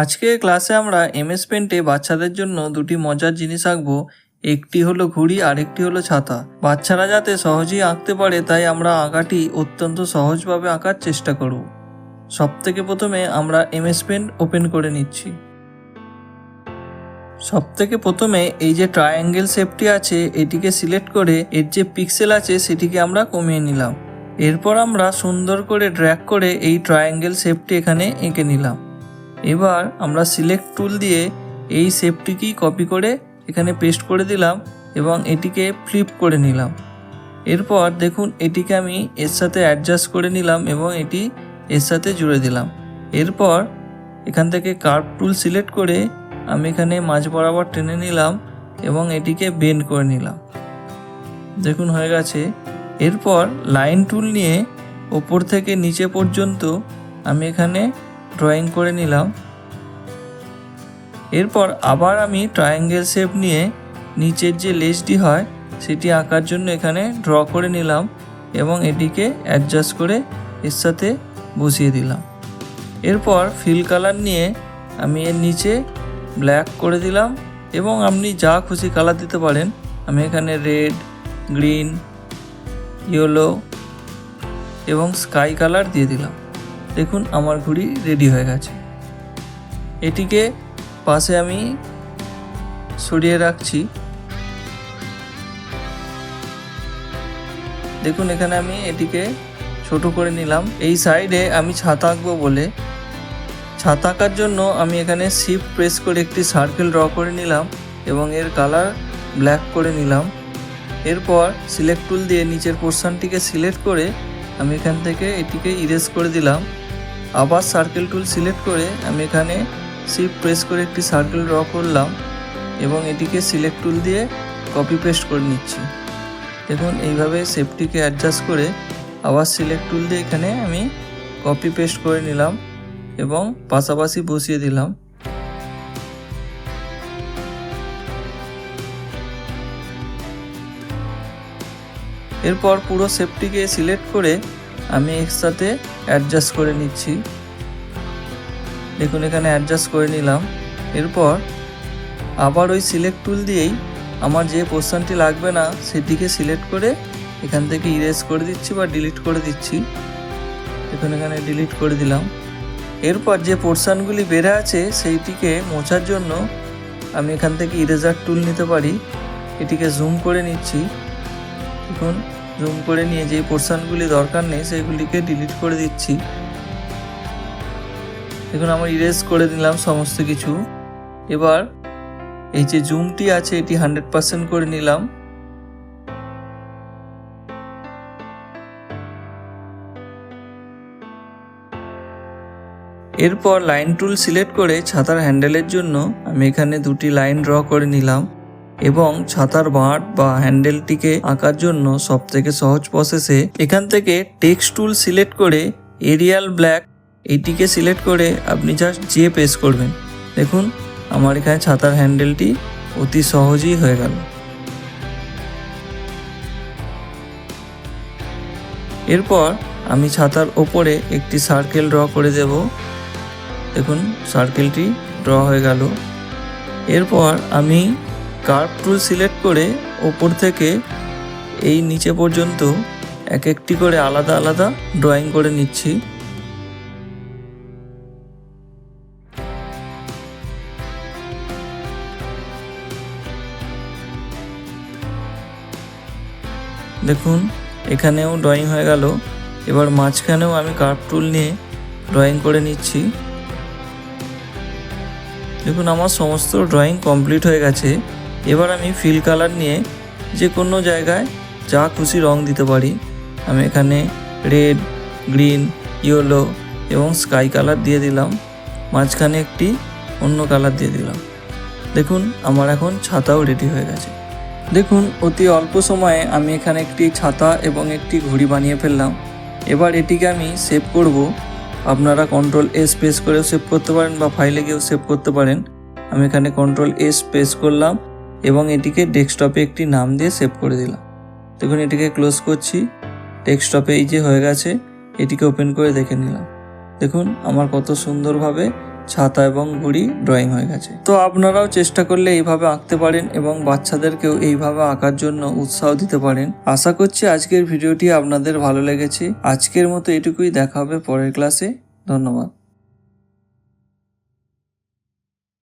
আজকে ক্লাসে আমরা এমএস পেন্টে বাচ্চাদের জন্য দুটি মজার জিনিস আঁকবো। একটি হলো ঘুড়ি আর একটি হলো ছাতা। বাচ্চারা যাতে সহজেই আঁকতে পারে, তাই আমরা আঁকাটি অত্যন্ত সহজভাবে আঁকার চেষ্টা করব। সব থেকে প্রথমে আমরা এমএস পেন্ট ওপেন করে নিচ্ছি। সব থেকে প্রথমে এই যে ট্রায়াঙ্গেল শেপটি আছে, এটিকে সিলেক্ট করে এর যে পিক্সেল আছে, সেটিকে আমরা কমিয়ে নিলাম। এরপর আমরা সুন্দর করে ড্র্যাগ করে এই ট্রায়াঙ্গেল শেপটি এখানে এঁকে নিলাম। এবার আমরা সিলেক্ট টুল দিয়ে এই শেপটিকেই কপি করে এখানে পেস্ট করে দিলাম এবং এটিকে ফ্লিপ করে নিলাম। এরপর দেখুন এটিকে আমি এর সাথে অ্যাডজাস্ট করে নিলাম এবং এটি এর সাথে জুড়ে দিলাম। এরপর এখান থেকে কার্ভ টুল সিলেক্ট করে আমি এখানে মাঝ বরাবর টেনে নিলাম এবং এটিকে বেন্ড করে নিলাম। দেখুন হয়ে গেছে। এরপর লাইন টুল নিয়ে ওপর থেকে নিচে পর্যন্ত আমি এখানে ড্রয়িং করে নিলাম। এরপর আবার আমি ট্রায়াঙ্গেল শেপ নিয়ে নিচের যে লেসটি হয়, সেটি আঁকার জন্য এখানে ড্র করে নিলাম এবং এটিকে অ্যাডজাস্ট করে এর সাথে বসিয়ে দিলাম। এরপর ফিল কালার নিয়ে আমি এর নিচে ব্ল্যাক করে দিলাম এবং আপনি যা খুশি কালার দিতে পারেন, আমি এখানে রেড গ্রিন ইয়েলো এবং স্কাই কালার দিয়ে দিলাম। দেখুন, আমার ঘুড়ি রেডি হয়ে গেছে। এটিকে পাশে আমি সরিয়ে রাখছি। দেখুন, এখানে আমি এটিকে ছোট করে নিলাম। এই সাইডে আমি ছাতা আঁকবো বলে। ছাতা আঁকার জন্য আমি এখানে শিফট প্রেস করে একটি সার্কেল ড্র করে নিলাম এবং এর কালার ব্ল্যাক করে নিলাম। এরপর সিলেক্ট টুল দিয়ে নিচের পোর্শনটিকে সিলেক্ট করে আমি এখান থেকে এটিকে ইরেজ করে দিলাম। আবার সার্কেল টুল সিলেক্ট করে আমি এখানে শিফট প্রেস করে একটি সার্কেল ড্র করলাম এবং এটিকে সিলেক্ট টুল দিয়ে কপি পেস্ট করে নিচ্ছি। দেখুন, এইভাবে সেফটিকে অ্যাডজাস্ট করে আবার সিলেক্ট টুল দিয়ে এখানে আমি কপি পেস্ট করে নিলাম এবং পাশাপাশি বসিয়ে দিলাম। এরপর পুরো সেফটিকে সিলেক্ট করে আমি একসাথে অ্যাডজাস্ট করে নিচ্ছি। দেখুন, এখানে অ্যাডজাস্ট করে নিলাম। এরপর আবার ওই সিলেক্ট টুল দিয়েই আমার যে পোর্শনটি লাগবে না, সেটিকে সিলেক্ট করে এখান থেকে ইরেজ করে দিচ্ছি বা ডিলিট করে দিচ্ছি। দেখুন, এখানে ডিলিট করে দিলাম। এরপর যে পোর্শনগুলি বেড়ে আছে, সেইটিকে মোছার জন্য আমি এখান থেকে ইরেজার টুল নিতে পারি। এটিকে জুম করে নিচ্ছি। দেখুন জুম করে নিয়ে যে পোর্শনগুলি দরকার নেই সেইগুলিকে ডিলিট করে দিচ্ছি। দেখুন, আমার ইরেজ করে দিলাম সমস্ত কিছু। এবার এই যে জুমটি আছে, এটি হান্ড্রেড পার্সেন্ট করে নিলাম। এরপর লাইন টুল সিলেক্ট করে ছাতার হ্যান্ডেলের জন্য আমি এখানে দুটি লাইন ড্র করে নিলাম। এবং ছাতার বাঁট বা হ্যান্ডেলটিকে আঁকার জন্য সব থেকে সহজ প্রসেসে এখান থেকে টেক্সট টুল সিলেক্ট করে এরিয়াল ব্ল্যাক এইটিকে সিলেক্ট করে আপনি জাস্ট যে পেস করবেন। দেখুন, আমার এখানে ছাতার হ্যান্ডেলটি অতি সহজেই হয়ে গেল। এরপর আমি ছাতার ওপরে একটি সার্কেল ড্র করে দেব। দেখুন সার্কেলটি ড্র হয়ে গেল। এরপর আমি কার্ভ টুল সিলেক্ট করে ওপর থেকে এই নিচে পর্যন্ত এক একটি করে আলাদা আলাদা ড্রয়িং করে নিচ্ছি। দেখুন, এখানেও ড্রয়িং হয়ে গেল। এবার মাঝখানেও আমি কার্ভ টুল নিয়ে ড্রয়িং করে নিচ্ছি। দেখুন, আমার সমস্ত ড্রয়িং কমপ্লিট হয়ে গেছে। এবার আমি ফিল কালার নিয়ে যে কোনো জায়গায় যা খুশি রং দিতে পারি, আমি এখানে রেড গ্রিন ইয়েলো এবং স্কাই কালার দিয়ে দিলাম। মাঝখানে একটি অন্য কালার দিয়ে দিলাম। দেখুন, আমার এখন ছাতাও রেডি হয়ে গেছে। দেখুন, অতি অল্প সময়ে আমি এখানে একটি ছাতা এবং একটি ঘড়ি বানিয়ে ফেললাম। এবার এটিকে আমি সেভ করব। আপনারা কন্ট্রোল এস প্রেস করেও সেভ করতে পারেন বা ফাইলে গিয়েও সেভ করতে পারেন। আমি এখানে কন্ট্রোল এস প্রেস করলাম। এবং এটিকে ডেস্কটপে একটি নাম দিয়ে সেভ করে দিলাম। দেখুন, এটিকে ক্লোজ করছি। ডেস্কটপে এই যে হয়ে গেছে, এটিকে ওপেন করে দেখে নিলাম। দেখুন, আমার কত সুন্দরভাবে ছাতা এবং ঘুড়ি ড্রয়িং হয়ে গেছে। তো আপনারাও চেষ্টা করলে এইভাবে আঁকতে পারেন এবং বাচ্চাদেরকেও এইভাবে আঁকার জন্য উৎসাহ দিতে পারেন। আশা করছি আজকের ভিডিওটি আপনাদের ভালো লেগেছে। আজকের মতো এটুকুই দেখা হবে পরের ক্লাসে। ধন্যবাদ।